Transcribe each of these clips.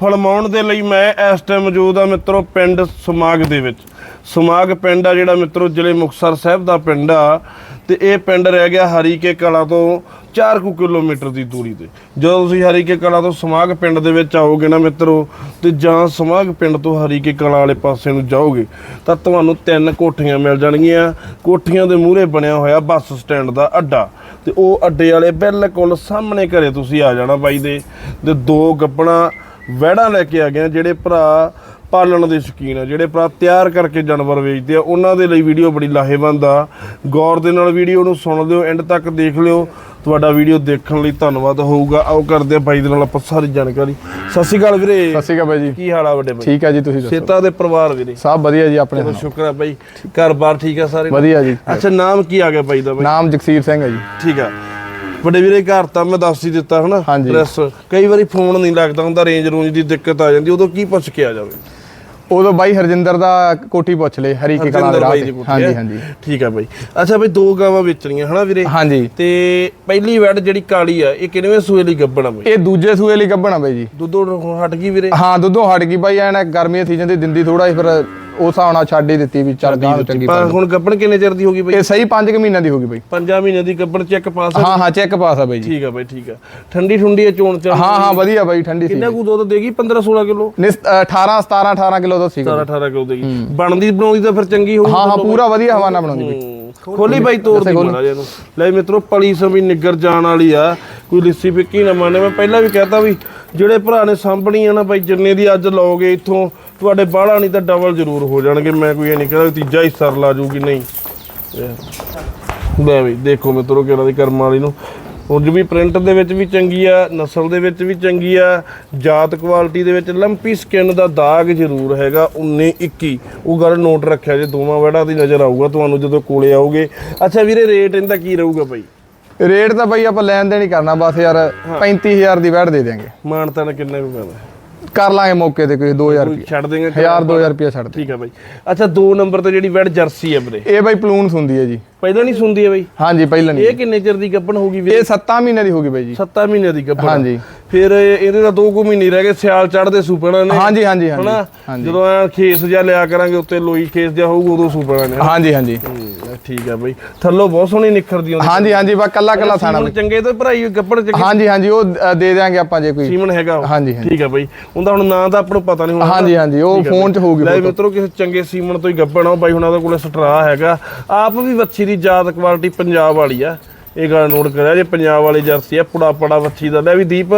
ਫਲਮਾਉਣ ਦੇ ਲਈ ਮੈਂ ਇਸ ਟਾਈਮ ਮੌਜੂਦ ਆ ਮਿੱਤਰੋ ਪਿੰਡ ਸਮਾਗ ਦੇ ਵਿੱਚ। ਸਮਾਗ ਪਿੰਡ ਆ ਜਿਹੜਾ ਮਿੱਤਰੋ ਜ਼ਿਲ੍ਹੇ ਮੁਕਤਸਰ ਸਾਹਿਬ ਦਾ ਪਿੰਡ ਆ ਤੇ ਇਹ ਪਿੰਡ ਰਹਿ ਗਿਆ ਹਰੀਕੇ ਕਲਾ ਤੋਂ 4 ਕੁ ਕਿਲੋਮੀਟਰ ਦੀ ਦੂਰੀ ਤੇ। ਜਦੋਂ ਤੁਸੀਂ ਹਰੀਕੇ ਕਲਾ ਤੋਂ ਸਮਾਗ ਪਿੰਡ ਦੇ ਵਿੱਚ ਆਓਗੇ ਨਾ ਮਿੱਤਰੋ ਤੇ ਜਾਂ ਸਮਾਗ ਪਿੰਡ ਤੋਂ ਹਰੀਕੇ ਕਲਾ ਵਾਲੇ ਪਾਸੇ ਨੂੰ ਜਾਓਗੇ, ਤਾਂ ਤੁਹਾਨੂੰ ਤਿੰਨ ਕੋਠੀਆਂ ਮਿਲ ਜਾਣਗੀਆਂ। ਕੋਠੀਆਂ ਦੇ ਮੂਹਰੇ ਬਣਿਆ ਹੋਇਆ ਬੱਸ ਸਟੈਂਡ ਦਾ ਅੱਡਾ। ਤੇ ਉਹ ਅੱਡੇ ਵਾਲੇ ਬਿਲਕੁਲ ਸਾਹਮਣੇ ਘਰੇ ਤੁਸੀਂ ਆ ਜਾਣਾ ਬਾਈ ਦੇ। ਤੇ ਦੋ ਗੱਬਣਾ ਵਹਿੜਾਂ ਲੈ ਕੇ ਆ ਗਏ ਆ ਜਿਹੜੇ ਭਰਾ ਪਾਲਣ ਦੇ ਸ਼ੌਕੀਨ ਆ ਜਿਹੜੇ ਭਰਾ ਤਿਆਰ ਕਰਕੇ ਜਾਨਵਰ ਵੇਚਦੇ ਆ ਉਹਨਾਂ ਦੇ ਲਈ ਵੀਡੀਓ ਬੜੀ ਲਾਹੇਵੰਦ ਆ। ਗੌਰ ਦੇ ਨਾਲ ਵੀਡੀਓ ਨੂੰ ਸੁਣ ਲਿਓ ਐਂਡ ਤੱਕ ਦੇਖ ਲਿਓ। ਤੁਹਾਡਾ ਵੀਡੀਓ ਦੇਖਣ ਲਈ ਧੰਨਵਾਦ ਹੋਊਗਾ। ਆਓ ਕਰਦੇ ਆ ਬਾਈ ਦੇ ਨਾਲ ਆਪਾਂ ਸਾਰੀ ਜਾਣਕਾਰੀ। ਸਤਿ ਸ਼੍ਰੀ ਅਕਾਲ ਵੀਰੇ। ਸਤਿ ਸ਼੍ਰੀ ਅਕਾਲ ਬਾਈ ਜੀ। ਕੀ ਹਾਲ ਆ ਵੱਡੇ ਬਾਈ? ਠੀਕ ਹੈ ਜੀ ਤੁਸੀਂ ਦੱਸੋ। ਸੇਤਾ ਦੇ ਪਰਿਵਾਰ ਵੀਰੇ। ਸਭ ਵਧੀਆ ਜੀ ਆਪਣੇ ਚਲੋ ਸ਼ੁਕਰ ਆ ਬਾਈ। ਘਰ-ਬਾਰ ਠੀਕ ਆ ਸਾਰੇ? ਵਧੀਆ ਜੀ। ਅੱਛਾ ਨਾਮ ਕੀ ਆ ਗਿਆ ਬਾਈ ਦਾ ਬਾਈ? ਨਾਮ ਜਗਸੀਰ ਸਿੰਘ ਹੈ ਜੀ। ਠੀਕ ਆ। ਵੱਡੇ ਵੀਰੇ ਘਰ ਤਾਂ ਮੈਂ ਦੱਸ ਹੀ ਦਿੱਤਾ ਹਨਾ। ਪ੍ਰੈਸ ਕਈ ਵਾਰੀ ਫੋਨ ਨਹੀਂ ਲੱਗਦਾ ਹੁੰਦਾ ਰੇਂਜ ਰੂੰਜ ਦੀ ਦਿੱਕਤ ਆ ਜਾਂਦੀ ਉਦੋਂ ਕੀ ਪੁੱਛ ਕੇ ਆ ਜਾਵੇ? ਉਦੋਂ ਬਾਈ ਹਰਜਿੰਦਰ ਦਾ ਕੋਠੀ ਪੁੱਛ ਲੈ ਹਰੀ ਕੇ ਕਲਾਂ ਦੇ ਰਾਹ ਤੇ। ਹਾਂਜੀ। ਹਾਂਜੀ। ਠੀਕ ਆ ਬਾਈ। ਅੱਛਾ ਬਾਈ ਦੋ ਗਾਵਾਂ ਵੇਚਣੀਆਂ ਹਨਾ ਵੀਰੇ? ਹਾਂਜੀ। ਤੇ ਪਹਿਲੀ ਵੈਡ ਜਿਹੜੀ ਕਾਲੀ ਆ ਇਹ ਕਿੰਨਵੇਂ ਸੂਏ ਲਈ ਗੱਬਣ ਬਾਈ? ਇਹ ਦੂਜੇ ਸੂਏ ਲਈ ਗੱਭਣਾ ਬਾਈ ਜੀ। ਦੁੱਧੋਂ ਹਟ ਗਈ ਵੀਰੇ? ਹਾਂ ਦੁੱਧੋਂ ਹਟ ਗਈ ਬਾਈ ਐਨ ਗਰਮੀ ਦੀ ਸੀਜ਼ਨ ਦੀ ਦਿੰਦੀ ਥੋੜਾ ਫਿਰ ਉਸ ਨਾਲ ਛੱਡ ਹੀ ਦਿੱਤੀ ਵੀ ਚੱਲ ਗਾਂ ਚੰਗੀ ਪਰ ਹੁਣ ਗੱਬਣ ਕਿੰਨੇ ਚਿਰ ਦੀ ਹੋ ਗਈ ਬਾਈ? ਇਹ ਸਹੀ 5 ਕੁ ਮਹੀਨਿਆਂ ਦੀ ਹੋ ਗਈ ਬਾਈ। ਪੰਜਾਂ ਮਹੀਨੇ ਦੀ ਗੱਬਣ ਚੈੱਕ ਪਾਸ? ਹਾਂ। ਹਾਂ ਚੈੱਕ ਪਾਸ ਆ ਬਾਈ ਜੀ। ਠੀਕ ਆ ਬਾਈ ਠੀਕ ਆ। ਠੰਡੀ ਠੁੰਡੀ ਆ ਚੋਣ ਚ ਹਾਂ ਹਾਂ ਵਧੀਆ ਬਾਈ ਠੰਡੀ ਸੀ। ਕਿੰਨਾ ਕੁ ਦੁੱਧ ਦੇਗੀ 15 16 ਕਿਲੋ? ਨਿਸ 18 17 18 ਕਿਲੋ ਦਾ ਸੀਗਾ 17 18 ਕਿਲੋ ਦੇਗੀ ਬਣਦੀ ਬਣਾਉਂਦੀ ਤਾਂ ਫਿਰ ਚੰਗੀ ਹੋਊਗੀ। ਹਾਂ ਹਾਂ ਪੂਰਾ ਵਧੀਆ ਹਵਾਨਾ ਬਣਾਉਂਦੀ ਬਾਈ। ਖੋਲੀ ਬਾਈ ਤੋਰ ਦੀ ਮਾੜਾ ਜਿਹਾ ਨੂੰ ਲੈ ਮਿੱਤਰੋ ਪਲੀ ਸਮੀ ਨਿੱਗਰ ਜਾਣ ਵਾਲੀ ਆ। ਕੋਈ ਲਿੱਸੀ ਪਿੱਕੀ ਨਾ ਮੰਨੇ ਮੈਂ ਪਹਿਲਾਂ ਵੀ ਕਹਤਾ ਵੀ ਜਿਹੜੇ ਭਰਾ ਨੇ ਸਾਂਭਣੀ ਆ ਨਾ ਬਾਈ, ਜਿੰਨੇ ਦੀ ਅੱਜ ਲਓਗੇ ਇੱਥੋਂ, ਤੁਹਾਡੇ ਬਾਹਲਾ ਨਹੀਂ ਤਾਂ ਡਬਲ ਜ਼ਰੂਰ ਹੋ ਜਾਣਗੇ। ਮੈਂ ਕੋਈ ਇਹ ਨਹੀਂ ਕਹਿੰਦਾ ਤੀਜਾ ਹਿੱਸਾ ਲਾ ਜੂਗੀ ਨਹੀਂ। ਲੈ ਵੀ, ਦੇਖੋ ਮਿੱਤਰੋ ਕਿਹੜਾ ਦੀ ਕਰਮ ਵਾਲੀ ਨੂੰ। ਉਂਝ ਵੀ ਪ੍ਰਿੰਟ ਦੇ ਵਿੱਚ ਵੀ ਚੰਗੀ ਆ, ਨਸਲ ਦੇ ਵਿੱਚ ਵੀ ਚੰਗੀ ਆ, ਜਾਤ ਕੁਆਲਿਟੀ ਦੇ ਵਿੱਚ ਲੰਪੀ ਸਕਿਨ ਦਾ ਦਾਗ ਜ਼ਰੂਰ ਹੈਗਾ 19 21 ਉਹ ਗੱਲ ਨੋਟ ਰੱਖਿਆ ਜੇ ਦੋਵਾਂ ਵੜਾ ਦੀ ਨਜ਼ਰ ਆਊਗਾ, ਤੁਹਾਨੂੰ ਜਦੋਂ ਕੋਲੇ ਆਓਗੇ ਅੱਛਾ ਵੀਰੇ ਰੇਟ ਇਹਦਾ ਕੀ ਰਹੂਗਾ ਭਾਈ ਰੇਟ ਤਾਂ ਬਾਈ ਆਪਾਂ ਲੈਣ ਦੇਣ ਹੀ ਕਰਨਾ ਬਸ ਯਾਰ 35000 ਦੀ ਵੈਟ ਦੇ ਦਿਆਂਗੇ। ਮਾਨਤਾ ਨਾਲ ਕਿੰਨਾ ਕੁ ਪੈਣਾ। ਕਰ ਲਾਂਗੇ ਮੌਕੇ ਤੇ ਕੋਈ 2000 ਰੁਪਏ ਛੱਡ ਦੇਂਗੇ 1000 2000 ਰੁਪਏ ਛੱਡ ਦੇ। ਠੀਕ ਆ ਬਾਈ। ਅੱਛਾ ਦੋ ਨੰਬਰ ਤੇ ਜਿਹੜੀ ਵੈਡ ਜਰਸੀ ਆ ਵੀਰੇ। ਇਹ ਬਾਈ ਪਲੂਨਸ ਹੁੰਦੀ ਹੈ ਜੀ। ਪਹਿਲਾਂ ਨਹੀਂ ਸੁਣਦੀ ਆ ਬਾਈ? ਹਾਂਜੀ ਪਹਿਲਾਂ ਨਹੀਂ। ਇਹ ਕਿੰਨੇ ਚਿਰ ਦੀ ਗੱਭਣ ਹੋਊਗੀ ਵੀਰੇ? ਇਹ 7 ਮਹੀਨੇ ਦੀ ਹੋ ਗਈ ਬਾਈ ਜੀ। 7 ਮਹੀਨੇ ਦੀ ਗੱਭਣ ਹਾਂਜੀ। ਫਿਰ ਇਹਦੇ ਦਾ 2 ਕੁ ਮਹੀਨੇ ਰਹਿ ਗਏ ਸਿਆਲ ਚੜਦੇ ਸੂਪਣਾ ਨੇ ਹਾਂਜੀ ਹਾਂਜੀ ਹਾਂਜੀ ਹਨਾ? ਹਾਂਜੀ। ਜਦੋਂ ਐ ਖੇਸ ਜਿਹਾ ਲਿਆ ਕਰਾਂਗੇ ਉੱਤੇ ਲੋਈ ਖੇਸ ਜਿਹਾ ਹੋਊਗਾ ਉਦੋਂ ਸੂਪਣਾ ਨੇ ਹਾਂਜੀ ਹਾਂਜੀ। ਹੂੰ, ਠੀਕ ਆ ਬਾਈ। ਥੱਲੋਂ ਬਹੁਤ ਸੋਹਣੀ ਨਿਖਰਦੀ ਆਉਂਦੀ ਹਾਂਜੀ ਹਾਂਜੀ ਬਾ ਕੱਲਾ ਕੱਲਾ ਥਾਣਾ ਸੀਮਨ ਚੰਗੇ ਤੋਂ ਭਰਾਈ ਹੋਈ ਚ ਹਾਂਜੀ ਹਾਂਜੀ ਉਹ ਅ, ਦੇ ਦਿਆਂਗੇ ਆਪਾਂ ਜੇ ਕੋਈ। ਸੀਮਨ ਹੈਗਾ ਉਹ? ਹਾਂਜੀ, ਹਾਂਜੀ। ਠੀਕ ਆ ਬਾਈ। ਉਹਦਾ ਹੁਣ ਨਾਂ ਤਾਂ ਆਪਾਂ ਨੂੰ ਪਤਾ ਨਹੀਂ ਹੋਣਾ। ਹਾਂਜੀ ਹਾਂਜੀ ਉਹ ਫੋਨ 'ਚ ਹੋਊਗੀ ਲੈ photo। ਮਿੱਤਰੋ ਕਿਸੇ ਚੰਗੇ ਸੀਮਨ ਤੋਂ ਹੀ ਗੱਭਣ ਆ। ਬਾਈ ਹੁਣਾਂ ਦੇ ਕੋਲੇ ਸਟਰਾ ਹੈਗਾ। ਆਪ ਵੀ ਵੱਛੀ ਦੀ ਜਾਤ ਕੁਆਲਿਟੀ ਪੰਜਾਬ ਵਾਲੀ ਆ। ਇਹ ਗੱਲ ਨੋਟ ਕਰਿਆ ਜੇ ਪੰਜਾਬ ਵਾਲੀ ਜਰਸੀ ਆ ਪੁੜਾ ਪੜਾ ਵੱਛੀ ਦਾ ਲੈ ਵੀ ਦੀਪ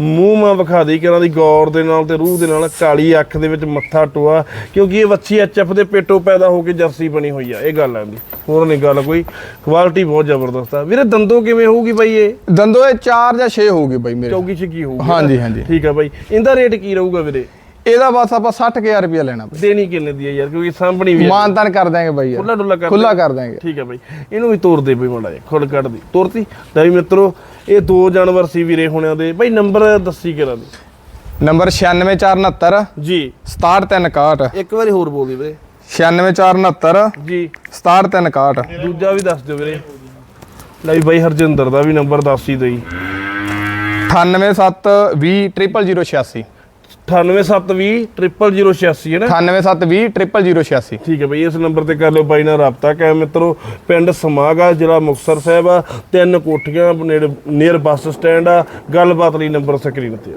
ਮੂੰਹ ਮਾ ਵਿਖਾ ਦੇ ਕਿ ਉਹਨਾਂ ਦੀ ਗੌਰ ਦੇ ਨਾਲ ਤੇ ਰੂਹ ਦੇ ਨਾਲ ਕਾਲੀ ਅੱਖ ਦੇ ਵਿੱਚ ਮੱਥਾ ਟੋਆ ਕਿਉਂਕਿ ਇਹ ਵੱਛੀ ਐਚਐਫ ਦੇ ਪੇਟੋਂ ਪੈਦਾ ਹੋ ਕੇ ਜਰਸੀ ਬਣੀ ਹੋਈ ਆ। ਇਹ ਗੱਲ ਆਂਦੀ ਹੋਰ ਨਹੀਂ ਗੱਲ ਕੋਈ। ਕੁਆਲਿਟੀ ਬਹੁਤ ਜ਼ਬਰਦਸਤ ਆ। ਵੀਰੇ ਦੰਦੋਂ ਕਿਵੇਂ ਹੋਊਗੀ ਬਾਈ ਇਹ? ਦੰਦੋ ਇਹ 4 ਜਾਂ 6 ਹੋਊਗੀ ਬਾਈ ਮੇਰੇ ਚੌਗੀ ਛਿੱਕੀ ਹੋਊਗੀ ਹਾਂਜੀ ਹਾਂਜੀ। ਠੀਕ ਆ ਬਾਈ। ਇਹਦਾ ਰੇਟ ਕੀ ਰਹੂਗਾ ਵੀਰੇ? ਇਹਦਾ ਬਸ ਆਪਾਂ 60000 ਰੁਪਏ ਲੈਣਾ ਬਾਈ। ਦੇਣੀ ਕਿੰਨੇ ਦੀ ਆ ਯਾਰ ਕਿਉਂਕਿ ਸਾਂਭਣੀ ਵੀ ਆ। ਮਾਨਤਾਨ ਕਰ ਦਾਂਗੇ ਬਾਈ ਯਾਰ। ਖੁੱਲਾ ਡੁੱਲਾ ਕਰ ਖੁੱਲਾ ਕਰ ਦਾਂਗੇ ਠੀਕ ਹੈ ਬਾਈ। ਇਹਨੂੰ ਵੀ ਤੋੜ ਦੇ ਬਈ ਮਾੜਾ ਜਿਹਾ ਖੁੱਲ ਕੱਢ ਦੀ। ਤੋੜਤੀ ਲੈ ਵੀ ਮਿੱਤਰੋ ਇਹ ਦੋ ਜਾਨਵਰ ਸੀ ਵੀਰੇ ਹੁਣਿਆਂ ਦੇ। ਬਾਈ ਨੰਬਰ ਦੱਸੀ ਕਰਾਂ ਦੀ? ਨੰਬਰ 96469 ਜੀ। 67361 ਇੱਕ ਵਾਰੀ ਹੋਰ ਬੋਲ ਦੇ ਵੀਰੇ। 96469 ਜੀ। 67361 ਦੂਜਾ ਵੀ ਦੱਸ ਦਿਓ ਵੀਰੇ। ਲੈ ਵੀ ਬਾਈ ਹਰਜਿੰਦਰ ਦਾ ਵੀ ਨੰਬਰ ਦੱਸ ਹੀ ਦਈ। 98720 98720 ਹੈ ਨਾ? 98720 ਠੀਕ ਹੈ ਬਈ ਇਸ ਨੰਬਰ ਤੇ ਕਰ ਲਿਓ ਬਾਈ ਨਾਲ ਰਾਬਤਾ ਕਾਇਮ ਮਿੱਤਰੋ। ਪਿੰਡ ਸਮਾਗਾ ਜ਼ਿਲ੍ਹਾ ਮੁਕਤਸਰ ਸਾਹਿਬ ਆ। ਤਿੰਨ ਕੋਠੀਆਂ ਨੇੜੇ ਨੀਅਰ ਬੱਸ ਸਟੈਂਡ ਆ। ਗੱਲਬਾਤ ਲਈ ਨੰਬਰ ਸਕਰੀਨ ਤੇ ਆ।